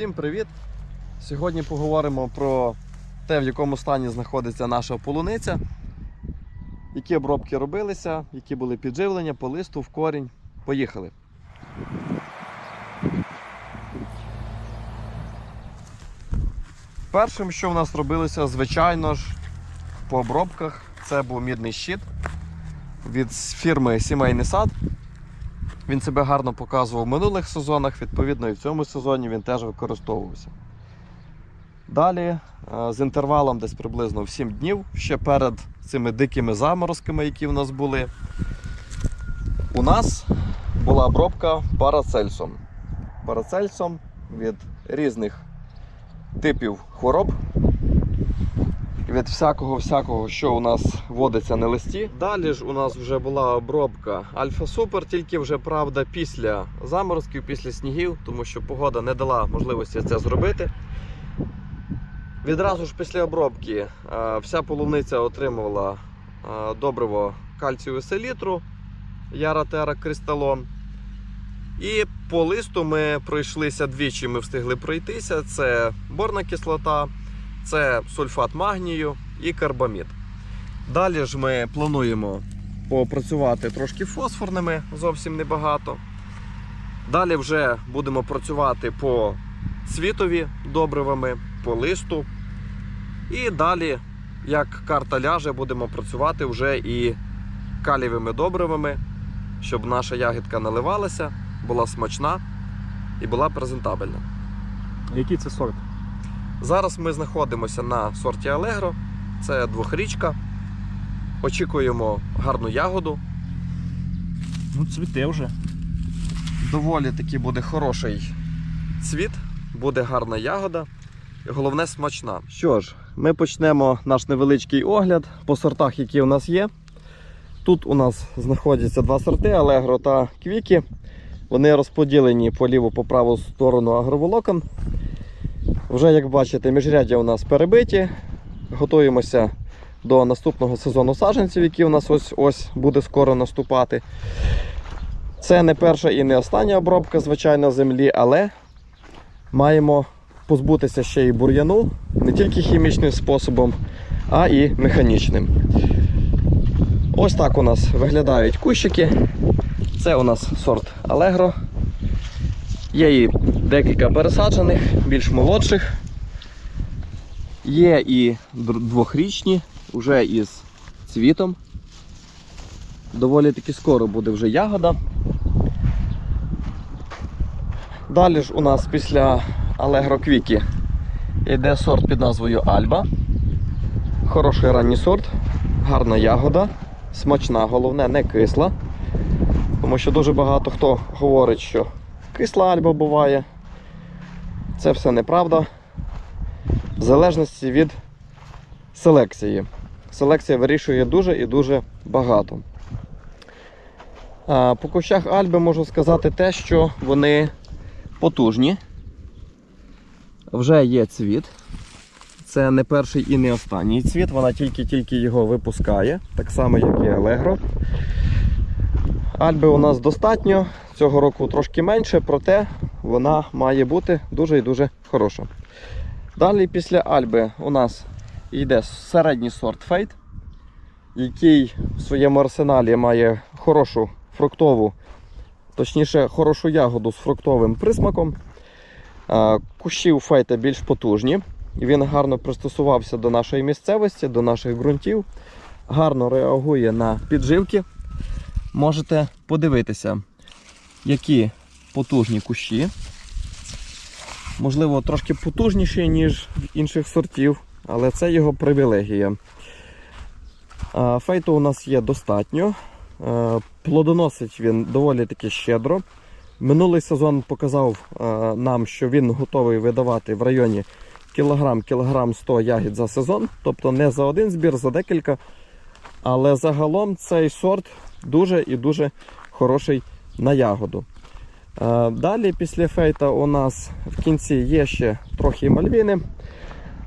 Всім привіт! Сьогодні поговоримо про те, в якому стані знаходиться наша полуниця, які обробки робилися, які були підживлення по листу, в корінь. Поїхали. Першим, що в нас робилося, звичайно ж, по обробках, це був мідний щит від фірми Сімейний сад. Він себе гарно показував в минулих сезонах, відповідно, і в цьому сезоні він теж використовувався. Далі, е, з інтервалом десь приблизно в 7 днів, ще перед цими дикими заморозками, які в нас були, у нас була обробка парацельсом. Парацельсом від різних типів хвороб, від всякого, всякого, що у нас водиться на листі. Далі ж у нас вже була обробка Альфа Супер, тільки вже правда після заморозків, після снігів, тому що погода не дала можливості це зробити. Відразу ж після обробки е, вся полуниця отримувала е, добриво кальцію селітру Яра Тера Кристалон. І по листу ми пройшлися двічі, ми встигли пройтися. Це борна кислота, це сульфат магнію і карбамід. Далі ж ми плануємо попрацювати трошки фосфорними, зовсім небагато. Далі вже будемо працювати по цвітові добривами, по листу. І далі, як карта ляже, будемо працювати вже і калієвими добривами, щоб наша ягідка наливалася, була смачна і була презентабельна. Який це сорт? Зараз ми знаходимося на сорті Allegro. Це двохрічка. Очікуємо гарну ягоду. Ну, цвіте вже. Доволі таки буде хороший цвіт, буде гарна ягода. Головне смачна. Що ж, ми почнемо наш невеличкий огляд по сортах, які у нас є. Тут у нас знаходяться два сорти Allegro та Квікі. Вони розподілені по ліву по праву сторону агроволокон. Вже, як бачите, міжряддя у нас перебиті. Готуємося до наступного сезону саджанців, який у нас ось ось буде скоро наступати. Це не перша і не остання обробка, звичайно, землі, але маємо позбутися ще й бур'яну не тільки хімічним способом, а і механічним. Ось так у нас виглядають кущики. Це у нас сорт Allegro. Є і декілька пересаджених, більш молодших. Є і двохрічні, вже із цвітом. Доволі таки скоро буде вже ягода. Далі ж у нас після Allegro Квікі йде сорт під назвою Альба. Хороший ранній сорт, гарна ягода, смачна, головне, не кисла. Тому що дуже багато хто говорить, що кисла альба буває. Це все неправда. В залежності від селекції. Селекція вирішує дуже і дуже багато. По кущах альби можу сказати те, що вони потужні. Вже є цвіт. Це не перший і не останній цвіт, вона тільки-тільки його випускає, так само, як і Allegro. Альби у нас достатньо, цього року трошки менше, проте вона має бути дуже і дуже хороша. Далі після Альби у нас йде середній сорт фейт, який в своєму арсеналі має хорошу фруктову, точніше, хорошу ягоду з фруктовим присмаком. Кущі у фейта більш потужні. Він гарно пристосувався до нашої місцевості, до наших ґрунтів, гарно реагує на підживки. Можете подивитися, які потужні кущі. Можливо, трошки потужніші, ніж в інших сортів, але це його привілегія. Фейту у нас є достатньо. Плодоносить він доволі таки щедро. Минулий сезон показав нам, що він готовий видавати в районі кілограм, кілограм 100 ягід за сезон, тобто не за один збір, за декілька. Але загалом цей сорт дуже і дуже хороший на ягоду. Е, Далі після фейта у нас в кінці є ще трохи мальвіни.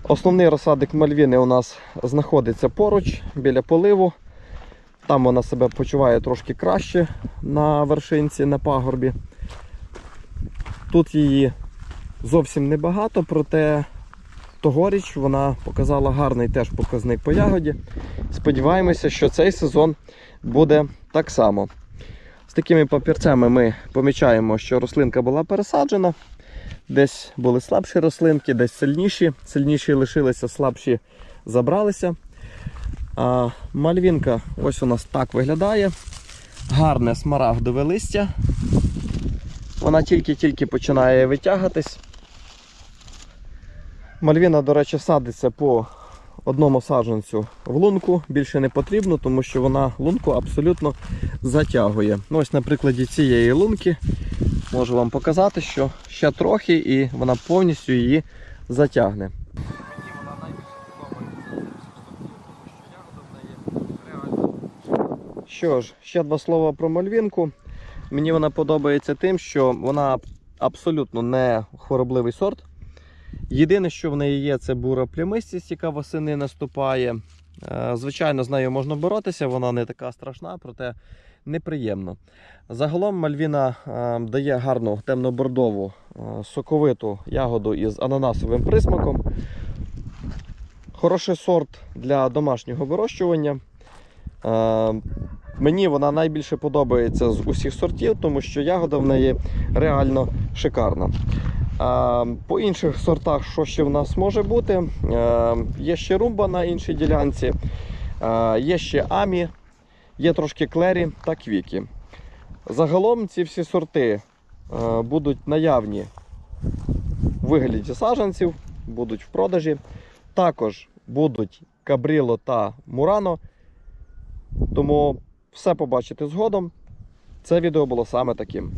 Основний розсадник мальвіни у нас знаходиться поруч біля поливу. Там вона себе почуває трошки краще на вершинці, на пагорбі. Тут її зовсім небагато, проте тогоріч вона показала гарний теж показник по ягоді. Сподіваємося, що цей сезон буде так само. З такими папірцями ми помічаємо, що рослинка була пересаджена. Десь були слабші рослинки, десь сильніші. Сильніші лишилися, слабші забралися. А мальвінка ось у нас так виглядає. Гарне смарагдове листя. Вона тільки-тільки починає витягатись. Мальвіна, до речі, садиться по одному саджанцю в лунку. Більше не потрібно, тому що вона лунку абсолютно затягує. Ну, ось на прикладі цієї лунки можу вам показати, що ще трохи і вона повністю її затягне. Що ж, ще два слова про мальвінку. Мені вона подобається тим, що вона абсолютно не хворобливий сорт. Єдине, що в неї є, це бура плямистість, яка восени наступає. Е, Звичайно, з нею можна боротися, вона не така страшна, проте неприємно. Загалом Мальвіна е, дає гарну темно-бордову е, соковиту ягоду із ананасовим присмаком. Хороший сорт для домашнього вирощування. Мені вона найбільше подобається з усіх сортів, тому що ягода в неї реально шикарна. По інших сортах, що ще в нас може бути? Є ще румба на іншій ділянці, є ще амі, є трошки клері та квіки. Загалом ці всі сорти будуть наявні в вигляді саджанців, будуть в продажі. Також будуть кабріло та мурано. Тому все побачите згодом. Це відео було саме таким.